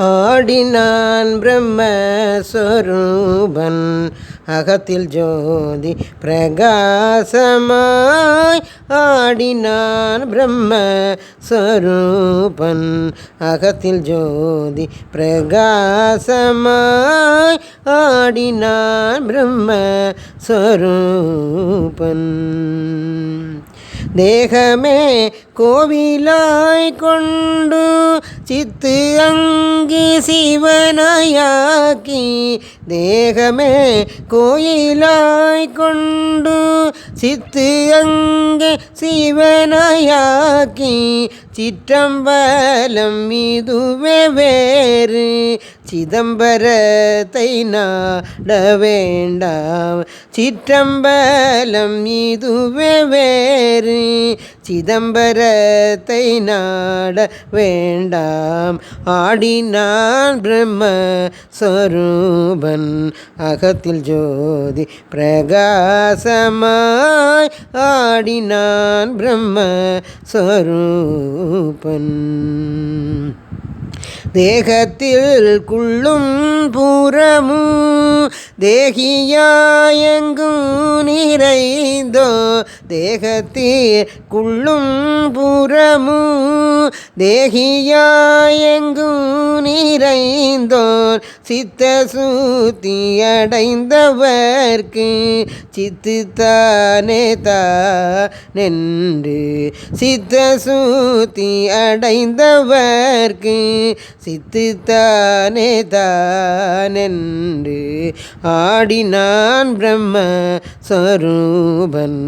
ஆடினான் பிரம்மஸ்வரூபன். அகத்தில் ஜோதி பிரகாசமாய் ஆடினான் பிரம்மஸ்வரூபன். அகத்தில் ஜோதி பிரகாசமாய் ஆடினான் பிரம்மஸ்வரூபன். தேகமே கோவிலாய் கொண்டு சித்து அங்கி சிவனாயாக்கி தேகமே கோயிலாய் கொண்டு சித்து அங்கே சிவனாயாக்கி சிற்றம்பலம் இதுவே வேறு. சிதம்பரத்தை நாட வேண்டாம். சிற்றம்பலம் இதுவே வேறு. சிதம்பரத்தை நாட வேண்டாம். ஆடினான் பிரம்ம சொரூபன். அகத்தில் ஜோதி பிரகாசமாய் ஆடினான் பிரம்ம சொரூபன். தேகத்தில் குள்ளும் புறமும் தேகியாயெங்கும் நிறைந்தோ தேகத்தில் குள்ளும் பூரமும் தேகியாயெங்கும் நிறைந்தோர் சித்த சூத்தியடைந்தவர்க்கு சித்து தானே நின்று. சித்த சூத்தி அடைந்தவர்க்கு சித்து தானே தானென்று ஆடினான் பிரம்ம சொரூபன்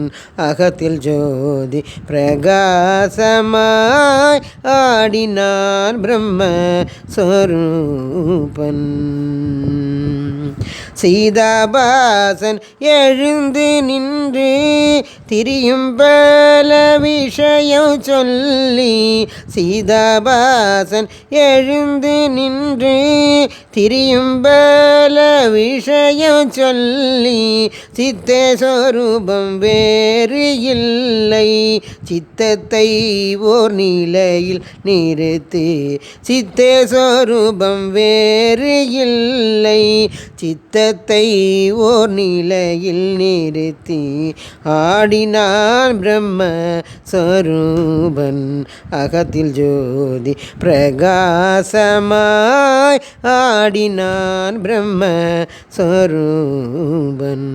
அகத்தில் ஜோதி பிரகாசமாய் ஆடினான் பிரம்ம சொரூபன் சீதாபாசன் எழுந்து நின்று திரியும் பல விஷயம் சொல்லி சீதாபாசன் எழுந்து நின்று திரியும் பல விஷயம் சொல்லி சித்த சொரூபம் வேறு இல்லை. சித்தத்தை ஓர் நிலையில் நிறுத்து சித்த சொரூபம் வேறு இல்லை. சித்தத்தை ஓர் நிலையில் நிறுத்தி ஆடினான் பிரம்ம சொரூபன். அகத்தில் ஜோதி பிரகாசமாய் ஆடினான் பிரம்ம சொரூபன்